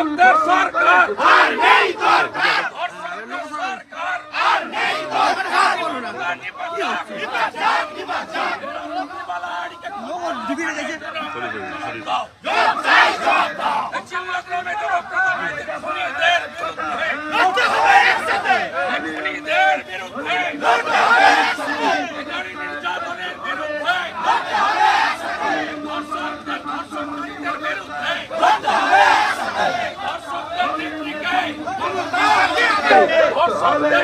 আমাদের সরকার আর নেই।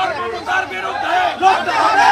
সরকার বিরুদ্ধে। লড়তে হবে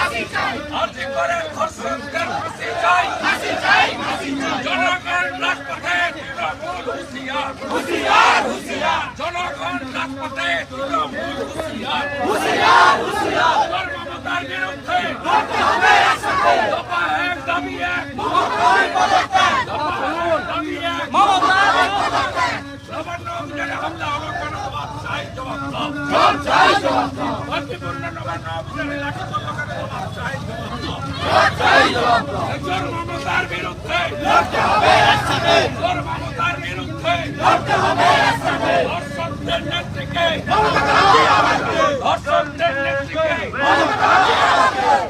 ফাঁসি চাই। আর্জি করে ধর্ষণকার ফাঁসি চাই। ফাঁসি চাই ফাঁসি চাই। জনগণ রাজপথে তৃণমূল হুঁশিয়ার। হুঁশিয়ার হুঁশিয়ার। জনগণ রাজপথে তৃণমূল হুঁশিয়ার। হুঁশিয়ার হুঁশিয়ার। ধর্মমতার বিরুদ্ধে লড়তে হবে একসাথে। দফা এক দাবি এক মমতার পদত্যাগ দফা এক দাবি এক মমতার পদত্যাগ নবান্ন অভিযানে হামলা আমার কোনো জবাব চাই জবাব জবাব চাই জবাব একজন মমতার বিরুদ্ধে লড়তে হবে একসাথে মমতার বিরুদ্ধে লড়তে হবে একসাথে ধর্ষণদের নেত্রীকে ধর্ষণদের নেত্রীকে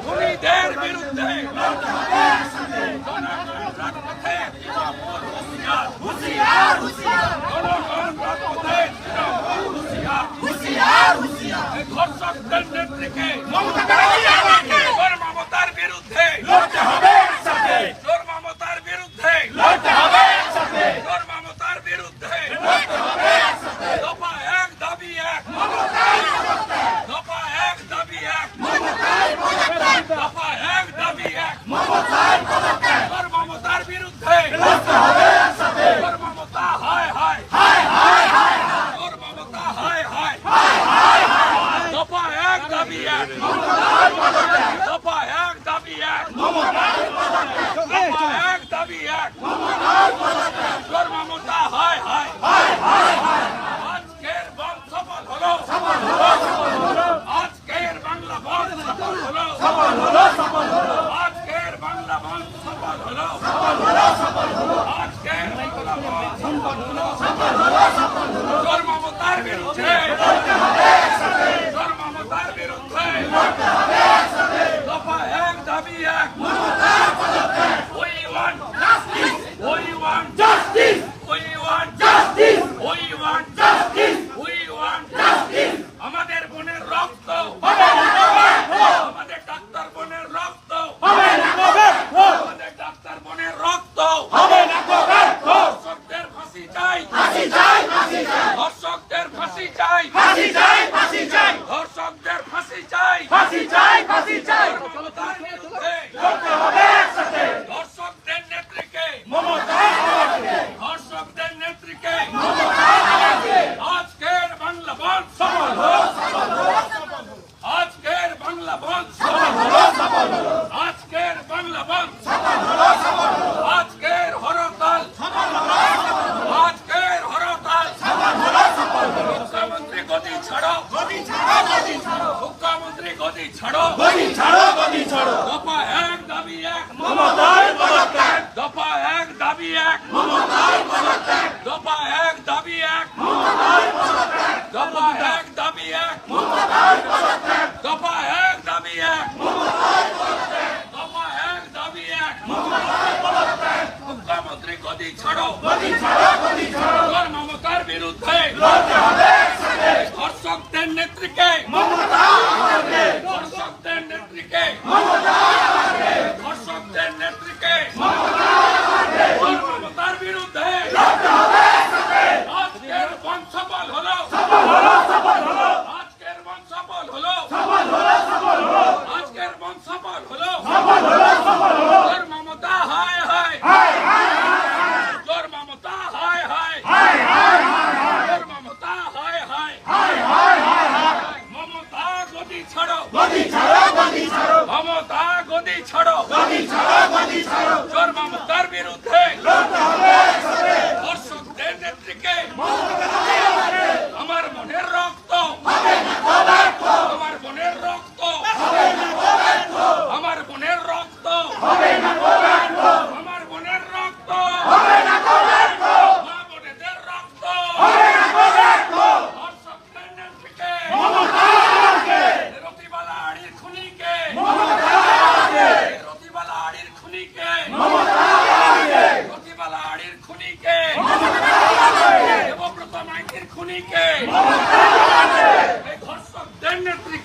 খুনিদের বিরুদ্ধে লড়তে হবে একসাথে জনগণের রাজপথে হুঁশিয়ার হুঁশিয়ার হুঁশিয়ার ¡Vamos a ছাড়ো। দফা এক দাবি এক। মমতার পদত্যাগ। দফা এক দাবি এক। মমতার পদত্যাগ। দফা এক দাবি এক। দফা এক দাবি এক। মমতার পদত্যাগ। দফা এক দাবি এক। দফা এক দাবি এক। মুখ্যমন্ত্রী গদি ছাড়ো। গদি ছাড়ো গদি ছাড়ো। মমতার বিরুদ্ধে। লড়তে হবে।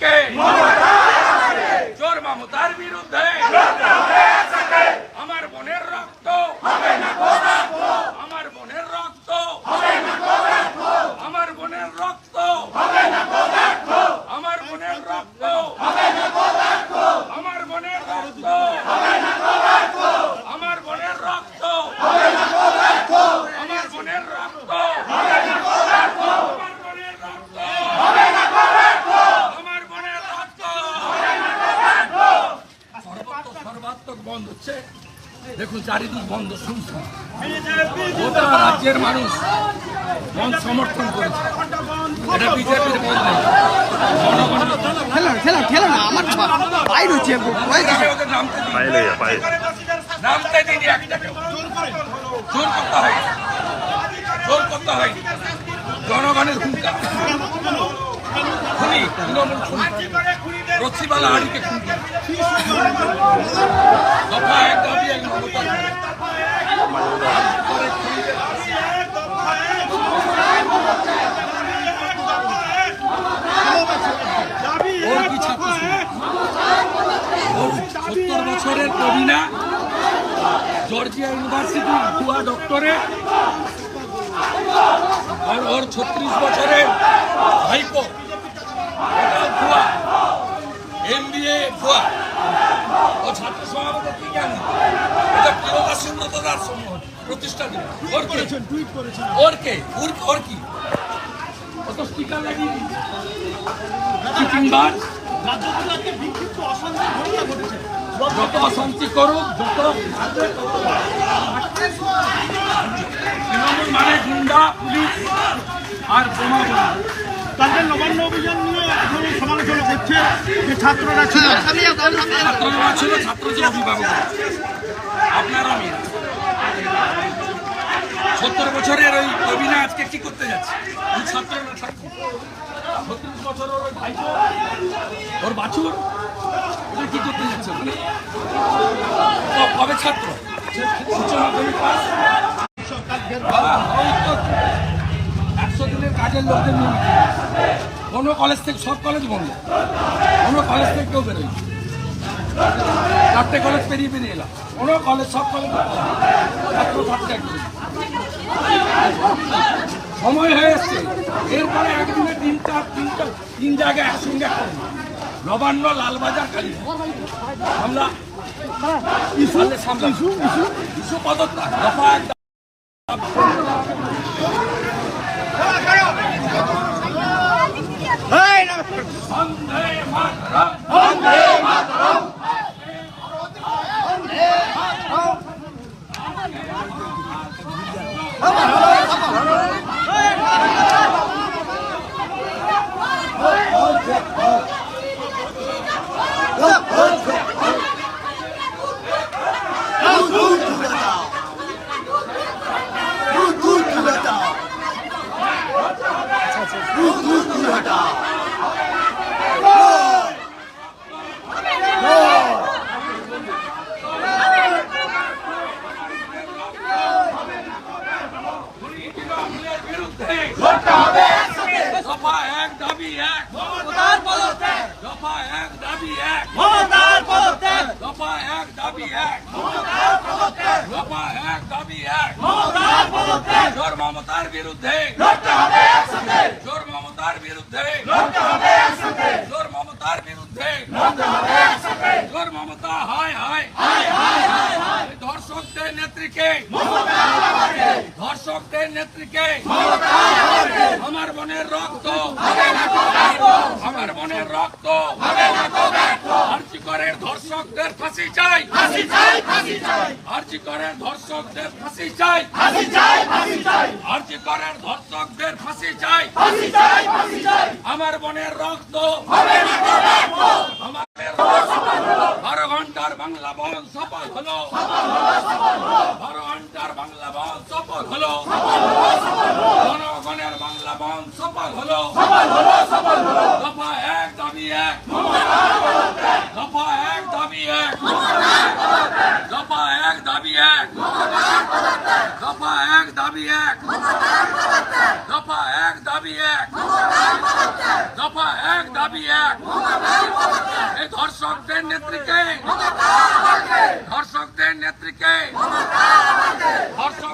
के। जोरमा मुतार विरुद्ध है। তো চারিদিক বন্ধ শুনছে। গোটা রাজ্যের মানুষ মন সমর্থন করেছে। এটা বিজেপির না। আমার করতে হয় জনগণের ভূমিকা খুনি আড়িকে সত্তর বছরের কবিনা জর্জিয়া ইউনিভার্সিটির ভুয়া ডক্টরে আর ওর ছত্রিশ বছরের ভাইপো ভুয়া। এমবিএ ভুয়া। ও ছাত্র সমাবেশে কি জানি এটা প্রিয়দা সুব্রত দাস সমূহ প্রতিষ্ঠা দিল ওর কে? ওর কে? ওর ওর কি? ও তো স্টিকার লাগিয়ে দিচ্ছে চিটিংবাজ যত অশান্তি করুক যত তৃণমূল মানে গুন্ডা পুলিশ আর বোমা তাদের নবান্ন অভিযান নিয়ে এখন সমালোচনা করছে যে ছাত্ররা ছিল। ছাত্ররা ছিল ছাত্র যে অভিভাবক। আপনার আমি। সত্তর বছরের ওই অভিনয় আজকে কি করতে যাচ্ছে? ওই ছাত্র না ছাত্র? ছত্রিশ বছরের ওই ভাইপো ওর বাছুর? ওটা কি করতে যাচ্ছে ওখানে? কবে ছাত্র? উচ্চ মাধ্যমিক পাস একশো দিনের কাজের লোকদের নিয়ে কোনো কলেজ থেকে সব কলেজ বন্ধ। কোনো কলেজ থেকে কেউ বেরোয় চারটে কলেজ পেরিয়ে পেরিয়ে এলাম। কোনো কলেজ সব কলেজ ছাত্র একজন সময় হয়ে এসছে। এরপরে একদিনে তিন চার তিনটা তিন জায়গায় একসঙ্গে নবান্ন লালবাজার কালী আমরা সামনে ইস্যু ইস্যু পদত্যাগ। দফা এক বন্দে মাতরম তৃণমূলের বিরুদ্ধে দফা এক দাবি এক দফা এক দাবি এক দফা এক দাবি এক দফা এক দাবি এক। জোর মমতার বিরুদ্ধে। জোর মমতার বিরুদ্ধে। জোর মমতার বিরুদ্ধে। জোর মমতা হায় হায়। এই ধর্ষকদের নেত্রীকে। ধর্ষকদের নেত্রীকে। আমার মনের রক্ত। আমার মনের রক্ত। আর্জিকরের ধর্ষকদের ফাঁসি চাই। আর্জিকরের ধর্ষকদের ফাঁসি চাই। আর্জিকরের ধর্ষকদের ফাঁসি চাই। আমার মনের রক্ত। আমাদের বারো ঘণ্টার বাংলা বন সফল হলো। বারো ঘণ্টার বাংলা বন সফল হলো। বাংলা সফল হলো। সফল হলো সফল হলো। দফা এক দাবি এক। দফা এক দাবি এক। দফা এক দাবি এক। দফা এক দাবি এক। দফা এক দাবি এক। দফা এক দাবি এক। এই ধর্ষকদের নেত্রীকে ধর্ষকদের নেত্রীকে ধর্ষক